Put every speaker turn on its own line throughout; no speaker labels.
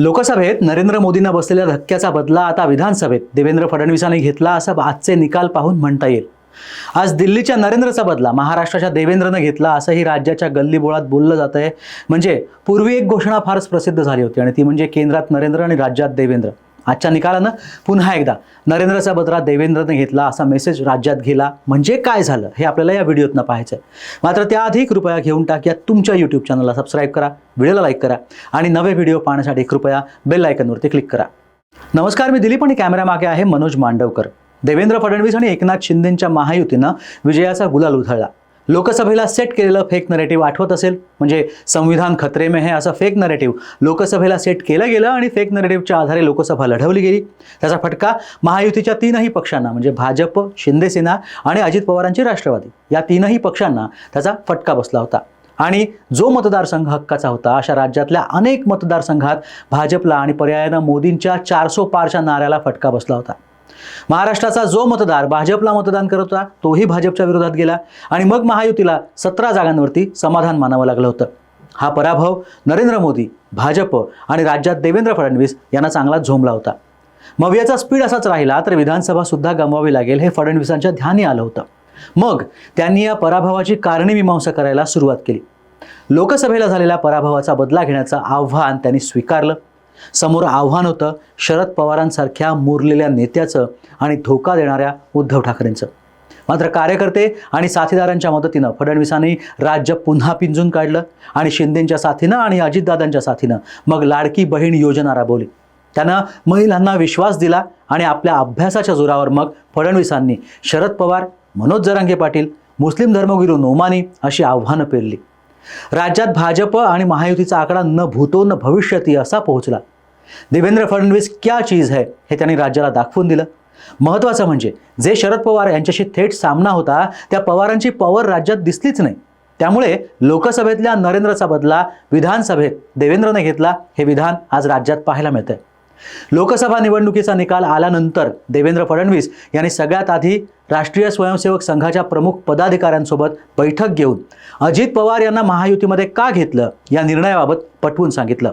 लोकसभेत नरेंद्र मोदींना बसलेल्या धक्क्याचा बदला आता विधानसभेत. देवेंद्र फडणवीसांनी घेतला असं आजचे निकाल पाहून म्हणता येईल. आज दिल्लीच्या नरेंद्रचा बदला महाराष्ट्राच्या देवेंद्रनं घेतला असंही राज्याच्या गल्लीबोळात बोललं जात आहे म्हणजे पूर्वी एक घोषणा फारच प्रसिद्ध झाली होती आणि ती म्हणजे केंद्रात नरेंद्र आणि राज्यात देवेंद्र. आजच्या निकालानं पुन्हा एकदा नरेंद्रचा बदला देवेंद्रनं घेतला असा मेसेज राज्यात गेला. म्हणजे काय झालं? हे आपल्याला या व्हिडिओतनं पाहायचं आहे मात्र त्याआधी कृपया घेऊन टाकूया तुमच्या यूट्यूब चॅनलला सबस्क्राईब करा व्हिडिओला लाईक करा आणि नवे व्हिडिओ पाहण्यासाठी कृपया बेल आयकनवरती क्लिक करा. नमस्कार मी दिलीप आणि कॅमेरामागे आहे मनोज मांडवकर. देवेंद्र फडणवीस आणि एकनाथ शिंदेंच्या महायुतीनं विजयाचा गुलाल उधळला. लोकसभेला सेट केलेलं फेक नरेटिव्ह आठवत असेल? म्हणजे संविधान खतरे में है असं फेक नरेटिव्ह लोकसभेला सेट केलं गेलं आणि फेक नरेटिव्हच्या आधारे लोकसभा लढवली गेली. त्याचा फटका महायुतीच्या तीनही पक्षांना म्हणजे भाजप शिंदेसेना आणि अजित पवारांची राष्ट्रवादी. या तीनही पक्षांना त्याचा फटका बसला होता. आणि जो मतदारसंघ हक्काचा होता अशा राज्यातल्या अनेक मतदारसंघात भाजपला आणि पर्यायानं मोदींच्या चारसो पारच्या नाऱ्याला फटका बसला होता. महाराष्ट्राचा जो मतदार भाजपला मतदान करत होता तोही भाजपच्या विरोधात गेला आणि मग महायुतीला सतरा जागांवरती समाधान मानावं लागलं होतं. हा पराभव नरेंद्र मोदी भाजप आणि राज्यात देवेंद्र फडणवीस यांना चांगला झोंबला होता. मग याचा स्पीड असाच राहिला तर विधानसभा सुद्धा गमवावी लागेल हे फडणवीसांच्या ध्यानी आलं होतं. मग त्यांनी या पराभवाची कारणी करायला सुरुवात केली. लोकसभेला झालेल्या पराभवाचा बदला घेण्याचं आव्हान त्यांनी स्वीकारलं. समोर आव्हान होतं शरद पवारांसारख्या मुरलेल्या नेत्याचं आणि धोका देणाऱ्या उद्धव ठाकरेंचं. मात्र कार्यकर्ते आणि साथीदारांच्या मदतीनं फडणवीसांनी राज्य पुन्हा पिंजून काढलं आणि शिंदेंच्या साथीनं आणि अजितदादांच्या साथीनं मग लाडकी बहीण योजना राबवली. त्यानं महिलांना विश्वास दिला आणि आपल्या अभ्यासाच्या जोरावर मग फडणवीसांनी शरद पवार मनोज जरांगे पाटील मुस्लिम धर्मगुरू नोमानी अशी आव्हानं पेरली राज्यात भाजप आणि महायुतीचा आकडा न भूतो न भविष्यती असा पोहोचला. देवेंद्र फडणवीस क्या चीज है हे त्यांनी राज्याला दाखवून दिलं. महत्त्वाचं म्हणजे जे शरद पवार यांच्याशी थेट सामना होता त्या पवारांची पॉवर राज्यात दिसलीच नाही. त्यामुळे लोकसभेतल्या नरेंद्रचा बदला विधानसभेत देवेंद्रने घेतला हे विधान आज राज्यात पाहायला मिळतंय. लोकसभा निवडणुकीचा निकाल आल्यानंतर देवेंद्र फडणवीस यांनी सगळ्यात आधी राष्ट्रीय स्वयंसेवक संघाच्या प्रमुख पदाधिकाऱ्यांसोबत बैठक घेऊन अजित पवार यांना महायुतीमध्ये का घेतलं या निर्णयाबाबत पटवून सांगितलं.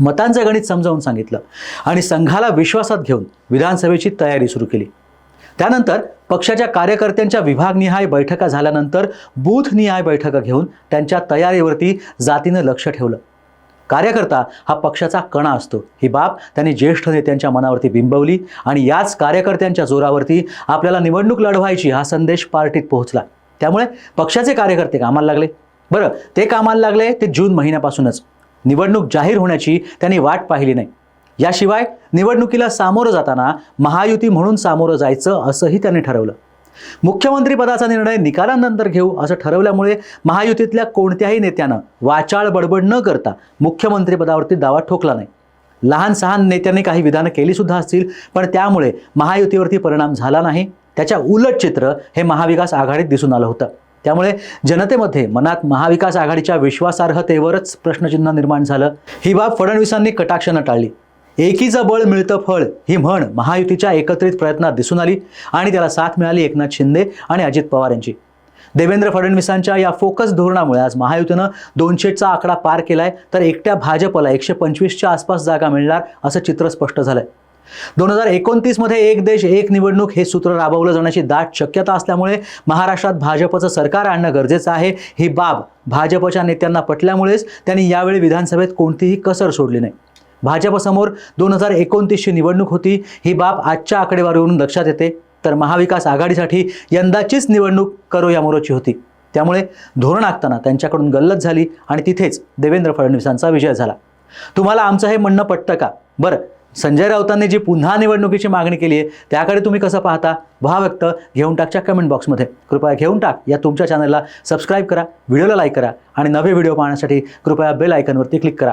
मतांचं गणित समजावून सांगितलं आणि संघाला विश्वासात घेऊन विधानसभेची तयारी सुरू केली. त्यानंतर पक्षाच्या कार्यकर्त्यांच्या विभागनिहाय बैठका झाल्यानंतर बूथनिहाय बैठका घेऊन त्यांच्या तयारीवरती जातीनं लक्ष ठेवलं. कार्यकर्ता हा पक्षाचा कणा असतो. ही बाब त्यांनी ज्येष्ठ नेत्यांच्या मनावरती बिंबवली आणि याच कार्यकर्त्यांच्या जोरावरती आपल्याला निवडणूक लढवायची हा संदेश पार्टीत पोहोचला. त्यामुळे पक्षाचे कार्यकर्ते कामाला लागले. बरं ते कामाला लागले ते जून महिन्यापासूनच. निवडणूक जाहीर होण्याची त्यांनी वाट पाहिली नाही. याशिवाय निवडणुकीला सामोरं जाताना महायुती म्हणून सामोरं जायचं असंही त्यांनी ठरवलं. मुख्यमंत्रीपदाचा निर्णय निकालानंतर घेऊ असं ठरवल्यामुळे महायुतीतल्या कोणत्याही नेत्यानं वाचाळ बडबड न करता मुख्यमंत्रीपदावरती दावा ठोकला नाही. लहान सहान नेत्यांनी काही विधानं केलीसुद्धा असतील पण त्यामुळे महायुतीवरती परिणाम झाला नाही. त्याच्या उलट चित्र हे महाविकास आघाडीत दिसून आलं होतं. त्यामुळे जनतेमध्ये मनात महाविकास आघाडीच्या विश्वासार्हतेवरच प्रश्नचिन्ह निर्माण झालं. ही बाब फडणवीसांनी कटाक्षानं टाळली. एकीचं बळ मिळतं फळ ही म्हण महायुतीच्या एकत्रित प्रयत्नात दिसून आली आणि त्याला साथ मिळाली एकनाथ शिंदे आणि अजित पवार यांची. देवेंद्र फडणवीसांच्या या फोकस धोरणामुळे आज महायुतीनं दोनशेचा आकडा पार केलाय तर एकट्या भाजपला एकशे पंचवीसच्या आसपास जागा मिळणार असं चित्र स्पष्ट झालंय. दोन हजार एकोणतीसमध्ये एक देश एक निवडणूक हे सूत्र राबवलं जाण्याची दाट शक्यता असल्यामुळे महाराष्ट्रात भाजपचं सरकार आणणं गरजेचं आहे ही बाब भाजपच्या नेत्यांना पटल्यामुळेच त्यांनी यावेळी विधानसभेत कोणतीही कसर सोडली नाही. भाजपसमोर दोन हजार एकोणतीसची निवडणूक होती. ही बाब आजच्या आकडेवारीवरून लक्षात येते. तर महाविकास आघाडीसाठी यंदाचीच निवडणूक करो या मोरोची होती. त्यामुळे धोरण आखताना त्यांच्याकडून गल्लत झाली आणि तिथेच देवेंद्र फडणवीसांचा विजय झाला. तुम्हाला आमचं हे म्हणणं पटतं का? बरं संजय राऊतांनी जी पुन्हा निवडणुकीची मागणी केली आहे त्याकडे तुम्ही कसं पाहता? भा व्यक्त घेऊन टाकच्या कमेंट बॉक्समध्ये. कृपया घेऊन टाक. या तुमच्या चॅनलला सबस्क्राईब करा व्हिडिओला लाईक करा आणि नवे व्हिडिओ पाहण्यासाठी कृपया बेल आयकनवरती क्लिक करा.